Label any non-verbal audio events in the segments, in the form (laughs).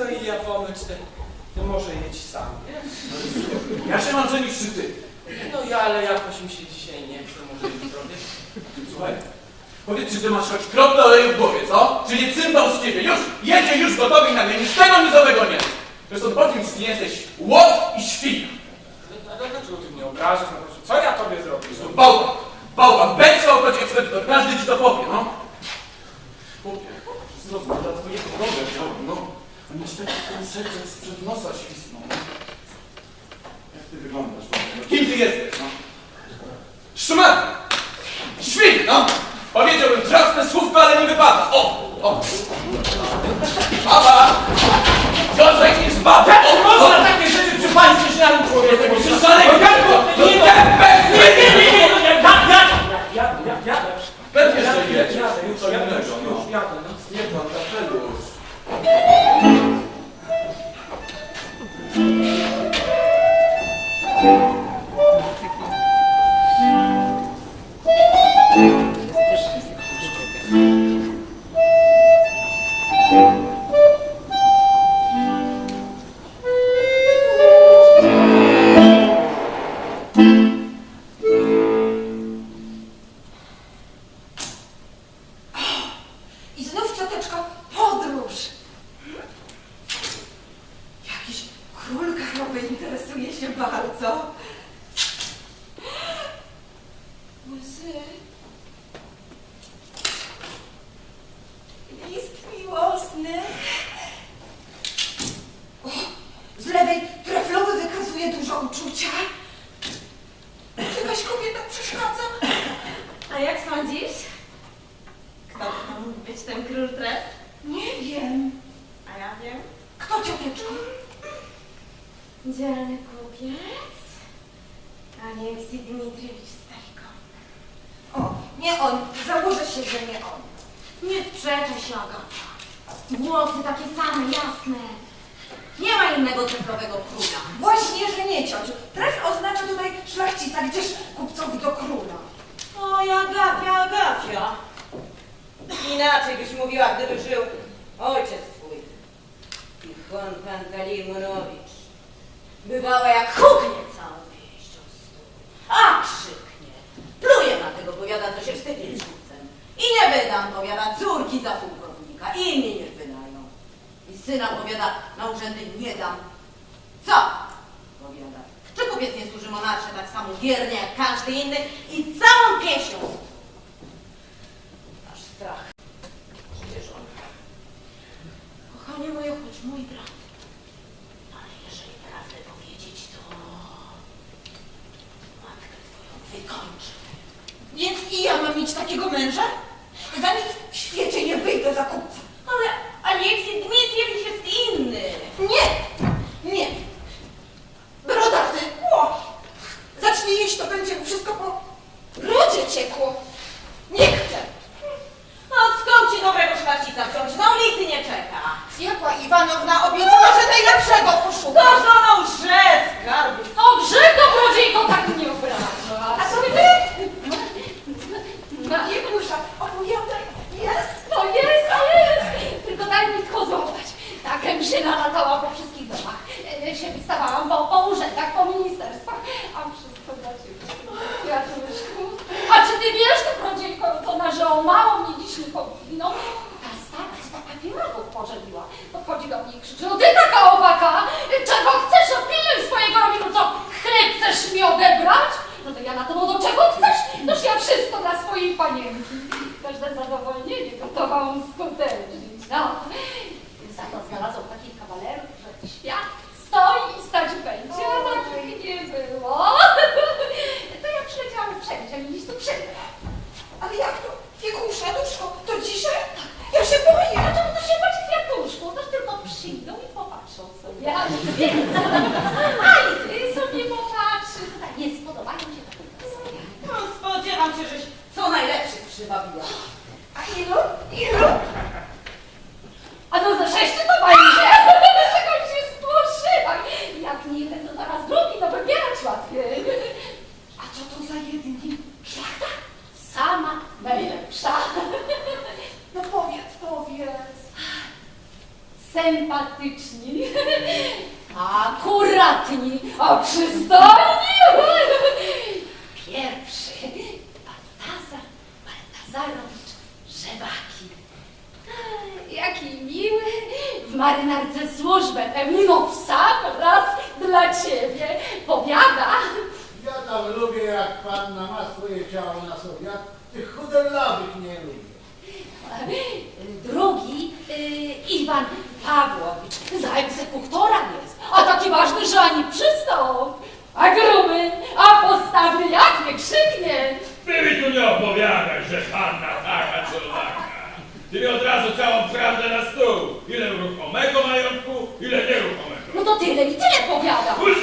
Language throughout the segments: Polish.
co i ja pomyć, ty, ty może jedź sam, nie? Ja się mam żenić czy ty? No ja, ale jakoś mi się dzisiaj nie chce, może jutro? Słuchaj, powiedz, czy ty masz choć kroplę oleju w głowie, co? Czy nie cymbał z ciebie? Już, jedzie już gotowy i na mnie, nic tego nizowego nie. Zresztą powiem, czy ty nie jesteś łot i świn. A dlaczego ty mnie obrażasz? No co ja tobie zrobię? Zresztą bałwan, bałwan, bęcwał choć ekspedytor, każdy ci to powie, no. Chłopie, zrozum, dla twojego drogę chciałbym, no. A mieć taki ten serce sprzed nosa świsnął, no. Jak ty wyglądasz, no? Kim ty jesteś, no? Szmat! Świn, no! Powiedziałbym trafne słówko, ale nie wypada. O! O! Baba! Piotrek jest babą! O, można takie rzeczy przy pańskim śniadaniu człowieku! Przy szaleńcu! Nie, nie, nie, nie, nie, Pewnie, że wiecie. Co innego, no. no. Nie pan, kapelusz. I kupiec. Aleksij Dmitriewicz Stariko. O, nie on. Założę się, że nie on. Nie sprzeczę się, Agata. Włosy takie same, jasne. Nie ma innego treflowego króla. Właśnie, że nie, ciociu. Trefl oznacza tutaj szlachcica, gdzież kupcowi do króla. Oj, Agafia, Agafia. Inaczej byś mówiła, gdyby żył ojciec twój. Tichon Pantalimonowicz. Bywała jak huknie całą o stół. A krzyknie. Pluje na tego, powiada, co się wstydzi kupcem. I nie wydam, powiada, córki za pułkownika. Inni niech wydają. I syna, powiada, na urzędy nie dam. Co? Powiada. Czy kupiec nie służy monarsze tak samo wiernie jak każdy inny i całą pieśnią? Aż strach. Kochanie moje, choć mój brat. Ale jeżeli prawdę powiedzieć, to matkę twoją wykończę. Więc i ja mam mieć takiego męża? Za nic w świecie nie wyjdę za kupca. Ale Aleksij Dmitriewicz jest inny. Nie, nie. Brodaty, ło. Zacznie jeść, to będzie mu wszystko po brodzie ciekło. Nie chcę. A skąd ci dobrego szlachcica wziąć? Na ulicy nie czeka. Jaka Iwanowna obiecała, że najlepszego To poszuka. żoną łże, skarby. O, Brodziejko tak nie obraża. A co wy? Wiekusza, opowiadaj. Jest. To jest, jest. Tylko daj mi tchu złapać. Ta gężyna latała po wszystkich domach. E, się wystawałam po, po urzędach, po ministerstwach. A wszystko dla ciebie. Kwiatuszku. A czy ty wiesz, to Brodziejko, to na, że o mało mnie dziś nie pobili. No, ta stara z papierów pożeniła. Podchodzi do mnie i krzyczy, no ty taka owaka, czego chcesz? No pilnuj swojego robilu, co chleb chcesz mi odebrać? No to ja na to, no do czego chcesz? Noż ja wszystko dla swojej panienki. Każde zadowolnienie gotowałam skutecznie. No. Za to znalazłam takich kawalerów, że świat stoi i stać będzie, a takich nie było. To ja przyleciałam wszędzie, mi dziś tu przyjdę. Ale jak to? Wiekusza, duszko, to dzisiaj? Ja się boję. A czemu to się bać kwiatuszku? To tylko przyjdą i popatrzą sobie. Ja nic więcej. A i ty sobie popatrzysz. Tak, nie spodobają się takie sobie. No, spodziewam się, żeś co najlepszych przybawiła. A ilu? Ilu? A no za sześciu to będzie. Czego się spłoszyła. Jak nie jeden, to zaraz drugi, no wybierać łatwiej. A co to za jedni? Szlachta sama najlepsza. No powiedz, powiedz. Sympatyczni, akuratni, a przystojni. Pierwszy, Baltazar Baltazarowicz Żebaki. Jaki miły, w marynarce służbę pełniną w sam raz dla ciebie, powiada. Ja tam lubię, jak panna ma swoje ciało na sobie. Ja tych chuderlawych nie lubię. Drugi, y, Iwan Pawłowicz, za egzekutora jest, a taki ważny, że ani przystąp. A gruby, a postawny jak nie krzyknie. Ty mi tu nie opowiadaj, że panna taka czy owaka. Ty mi od razu całą prawdę na stół. Ile ruchomego majątku, ile nieruchomego. No to tyle i tyle powiada. Łże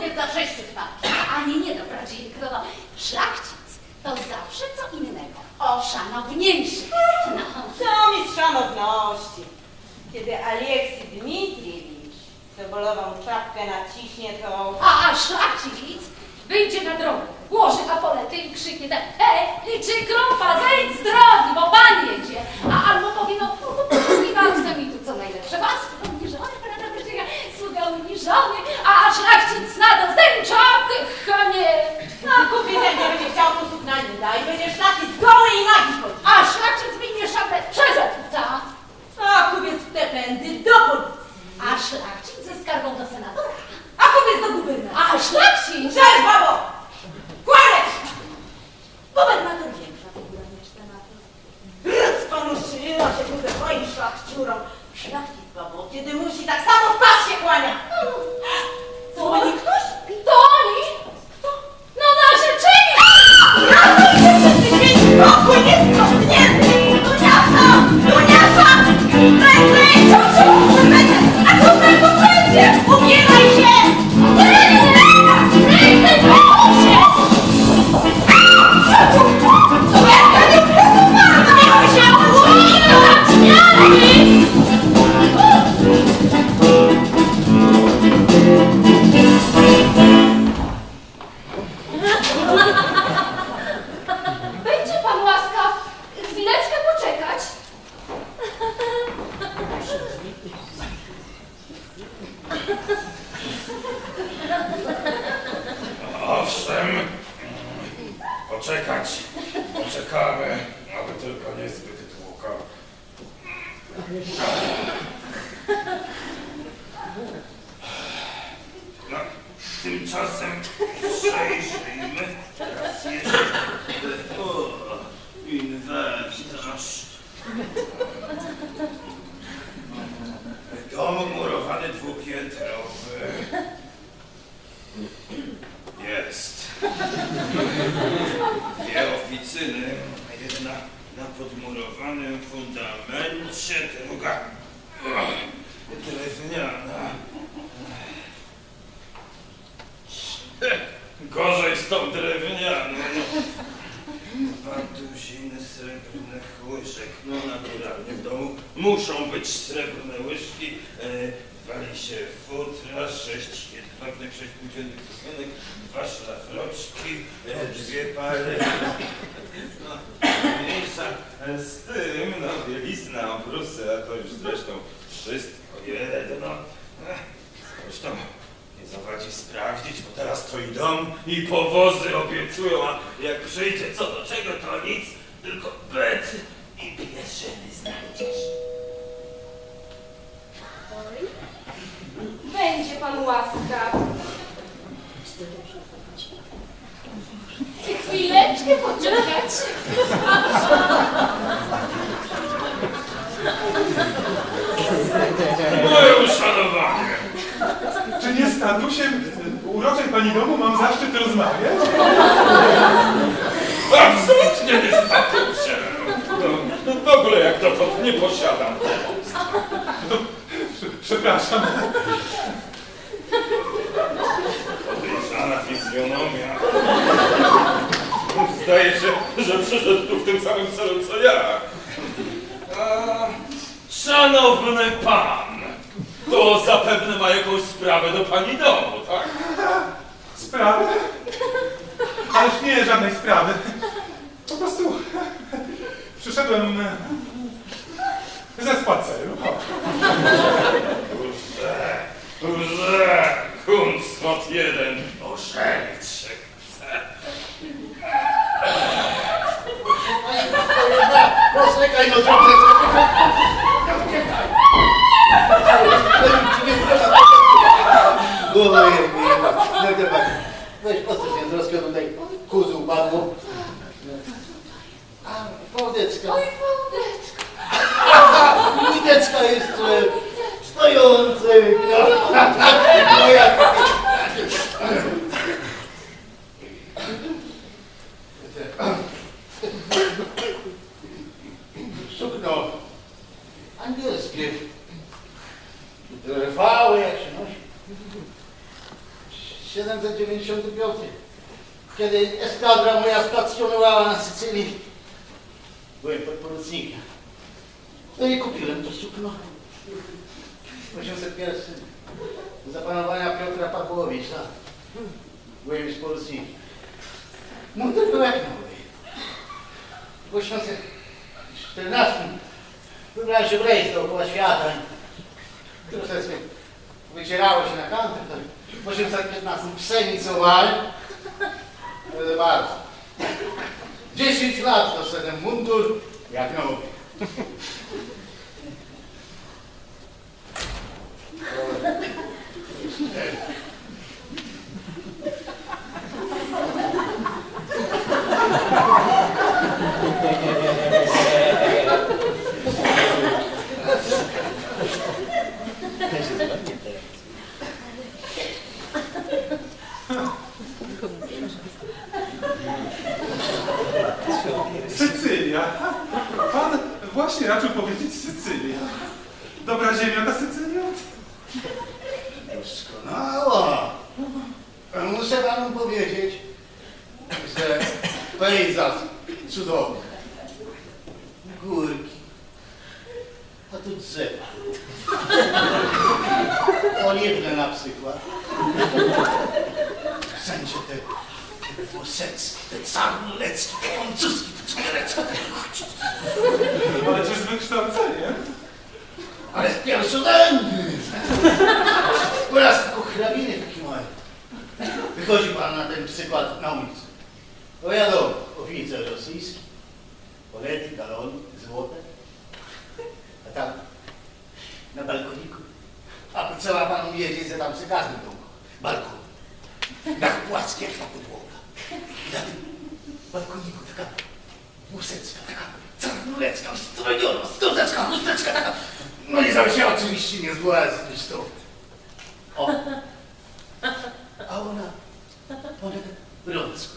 Kupiec za sześciu stawki. A nie, nie, dobra, dziękuję. No, szlachcic to zawsze co innego. O, szanowniejszy. No. Co mi z szanowności? Kiedy Aleksy Dmitriewicz cebulową czapkę naciśnie, to... A, a szlachcic wyjdzie na drogę, włoży apolety i krzyknie tak, hej, liczy kropa, zejdź z drogi, bo pan jedzie. A albo powie, no, mi tu co najlepsze, was uniżony, prawda, ja a szlachcic na czapkę, chamie. No, kupiec jak nie będzie chciał, to sukna nie da i będzie szlachcic goły i nagi. A szlachcic wyjmie szapę przez okna, sześć płóciennych susenek, dwa szlafroczki, e, dwie pary. No, mniejsza z tym, no bielizna, obrusy, a to już zresztą wszystko jedno. E, Zresztą nie zawadzi sprawdzić, bo teraz to i dom, i powozy obiecują, a jak przyjdzie co do czego, to nic, tylko bet i pierzyny znajdziesz. Oj. Będzie pan łaskaw. Chwileczkę poczekać. Moje uszanowanie! Czy nie z statusem uroczej pani domu mam zaszczyt rozmawiać? Absolutnie nie statusie! No, w ogóle jak dotąd nie posiadam tego. Prze- Przepraszam. Zdaje się, że przyszedł tu w tym samym celu co ja. A, szanowny pan, to zapewne ma jakąś sprawę do pani domu, tak? Sprawy? Ależ nie żadnej sprawy. Po prostu przyszedłem ze spaceru. Urze, urze, Huncmot jeden, ożenić się chce. Poczekaj, no. Ja uciekaj. Ojej, no to tak. Weź postaw się troszkę tutaj kuzu upadło. A, wołdeczka. Oj, wódeczka. Wódeczka jeszcze stojąca. Moja. Sukno angielskie. Trwały jak się nosi. 795. Kiedy eskadra moja stacjonowała na Sycylii, byłem podporucznikiem. No i kupiłem to sukno. 801. Za panowania Piotra Pawłowicza. Byłem już porucznikiem. Mundur był jak nowy. W 814 wybrałem się w rejs dookoła świata. Troszeczkę wycierało się na kantę. To W 815 pszenicowałem. Proszę bardzo. 10 lat doszedłem mundur jak nowy. Sycylia. Pan właśnie raczył powiedzieć Sycylia. Dobra ziemia ta Sycylia? Doskonała. Muszę panu powiedzieć, że pejzaż cudowny. Górki. A tu drzewa. Oliwne na przykład. Wszędzie te te włoseckie, te czarnoleckie, te francuski, te cukiereczki. Ale czy z wykształceniem? Ale z pierwszorzędny. Oraz tylko hrabiny takie mają. wychodzi pan na ten przykład na ulicę. No wiadomo, oficer rosyjski, polety, galony, złote. A tam na balkoniku. A trzeba panu wiedzieć, że tam przy każdym domu. Balkon. Płaskie jak ta podłoga. I na tym balkoniku taka łuseczka, taka czarnuleczka, ustrojona, stądeczka, chusteczka taka. No i żeby się oczywiście nie zbłaźnić stąd. O. A ona, ona brązko.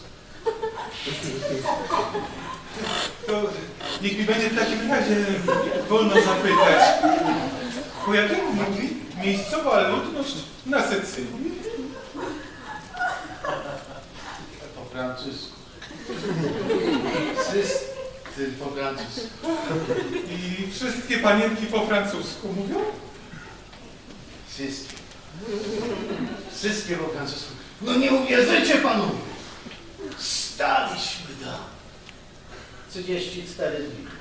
To niech mi będzie w takim razie wolno zapytać, po jakiemu mówi miejscowa ludność na Sycylii? Po francusku. Wszyscy po francusku. I wszystkie panienki po francusku mówią? Wszystkie. Wszystkie po francusku. No nie uwierzycie panu. Staliśmy tam. 34 dni.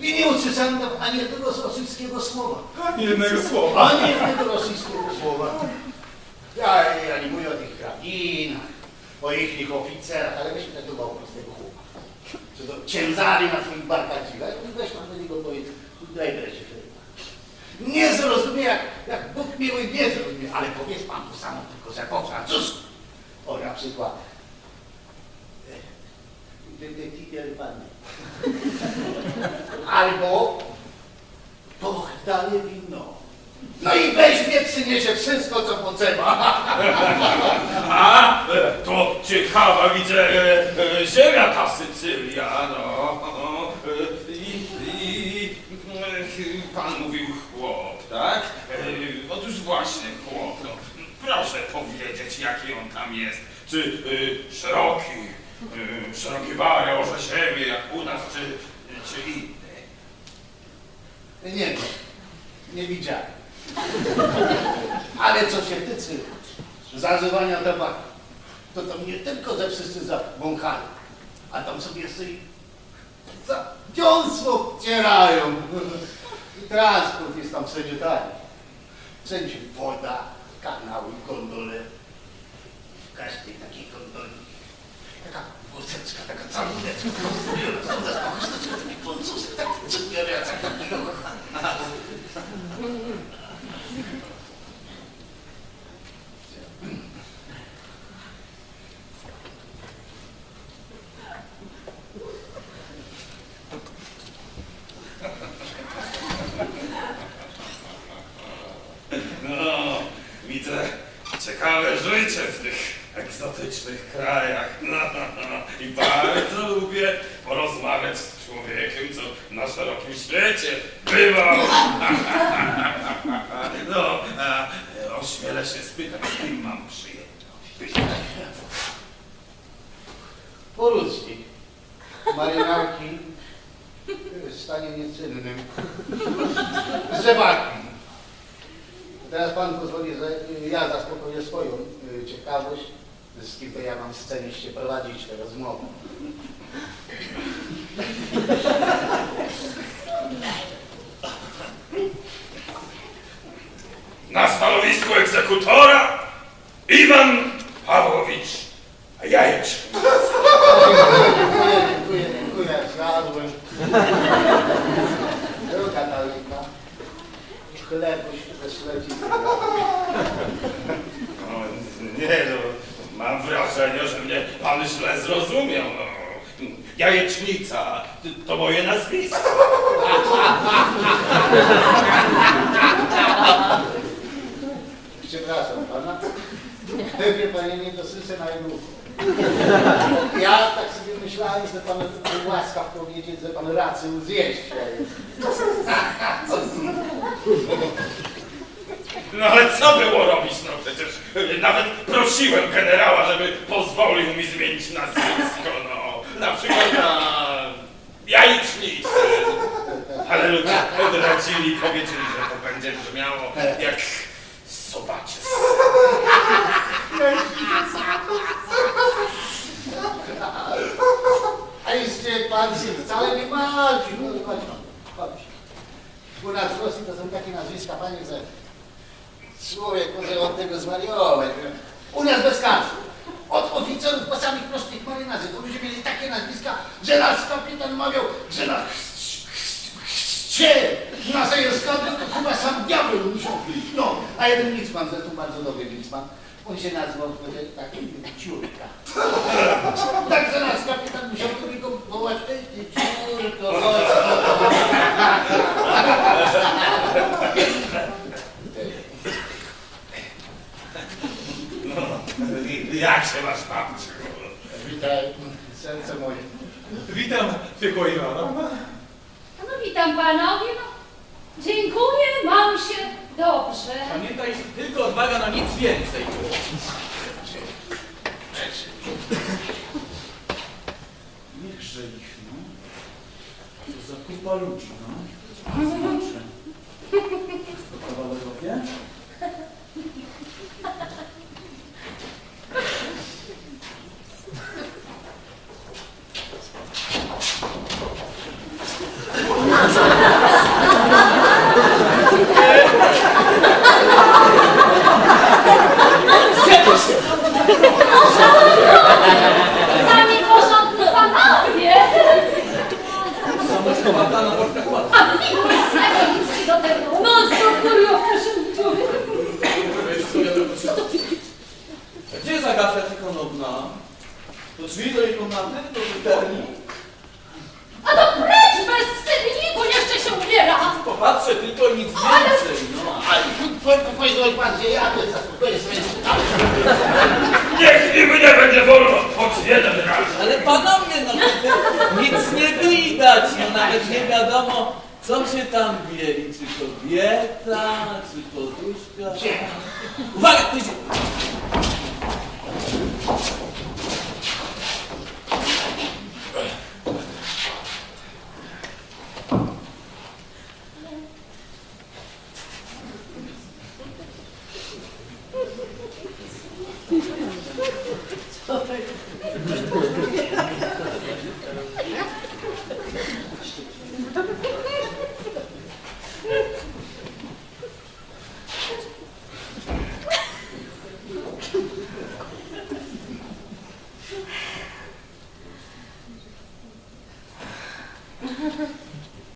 I nie tam ani jednego rosyjskiego słowa. Ani jednego słowa. Ani jednego rosyjskiego słowa. Ja, ja nie mówię o tych hrabinach, o ich oficerach, ale weźmy tego prostego chłopa. Co to ciężary na swoich barkach dźwiga. Weź pan do niego powiedz, daj wreszcie. Nie zrozumie, jak, jak Bóg miły nie zrozumie, ale powiedz pan to samo, tylko że po francusku. O, na przykład. Detektywer panny. Albo pochdaje wino. No i weźmie, przyniesie wszystko, co potrzeba. (laughs) A, to ciekawa, widzę, e, e, ziemia ta Sycylia, no. I, i pan mówił chłop, tak? E, Otóż właśnie chłop, no. Proszę powiedzieć, jaki on tam jest. Czy szeroki, szerokie bary, orze ziemię, jak u nas, czy, czy inny? Nie wiem, nie widziałem. Ale co się tyczy zażywania tabaku, to tam nie tylko, że wszyscy zawąchali, a tam sobie jeszcze za dziąsło wcierają. Transport jest tam wszędzie tani. Wszędzie woda, kanały, gondole. W każdej takiej gondoli 俺たちがなんか残念なことするような人たちか。Porucznik. Marynarki w stanie nieczynnym. Z rzewaki. Teraz pan pozwoli, że ja zaspokoję swoją y, ciekawość, z kim to ja mam sceniście prowadzić tę rozmowę. Na stanowisku egzekutora Iwan Pawłowicz Jajecznik. Dziękuję, dziękuję, dziękuję, zjadłem. Druga nalika. Chlebuś ze śledzi. Nie no, mam wrażenie, że mnie pan źle zrozumiał. No. Jajecznica to moje nazwisko. Przepraszam pana. Pewnie panie nie dosłyszę na jedno. Ja tak sobie myślałem, że pan był łaskaw powiedzieć, że pan raczył zjeść. No ale co było robić? No przecież nawet prosiłem generała, żeby pozwolił mi zmienić nazwisko. No, na przykład na jajecznicy. Ale ludzie odradzili, powiedzieli, że to będzie brzmiało jak sobacie. Marcin, wcale nie No, chodź, chodź. U nas w Rosji to są takie nazwiska, panie, że człowiek może od tego zwariować. U nas bez. Od oficerów po samych prostych marynarzy. To ludzie mieli takie nazwiska, że nas kapitan mawiał, że nas chcie. Na tej to chyba sam diabeł musiał No, a jeden Nicman, zresztą bardzo dobry Nicman on się nazywał wtedy taki ciurka. Także nas kapitan musiał do niego wołać, ej ty ciurko, chodź. Jak się masz babciu? Witaj, serce moje. Witam, tylko Iwana. No witam panowie, no. Dziękuję, mam się dobrze. Pamiętaj, tylko odwaga na nic więcej. Niechże ich, no. Co za kupa ludzi, no. (laughs) Zobaczę. To kawalerowie? Sami porządni panowie. Sama składana na workach ład. A nic z tego, nic ci do tego. No, co kuriowka się uczyły. Gdzie jest Agata Tykonowna? Do drzwi do jej komnaty? Do wyterni? A to precz bez wstydniku, jeszcze się ubiera. Popatrzę tylko i nic więcej, no. Ale powiedziałeś pan, gdzie ja, to jest zaspokoję swoje Niech i mnie będzie wolno, choć jeden raz. Ale panowie, no nic nie widać, no nawet nie wiadomo, co się tam bieli, czy kobieta, czy poduszka. Uwaga, się...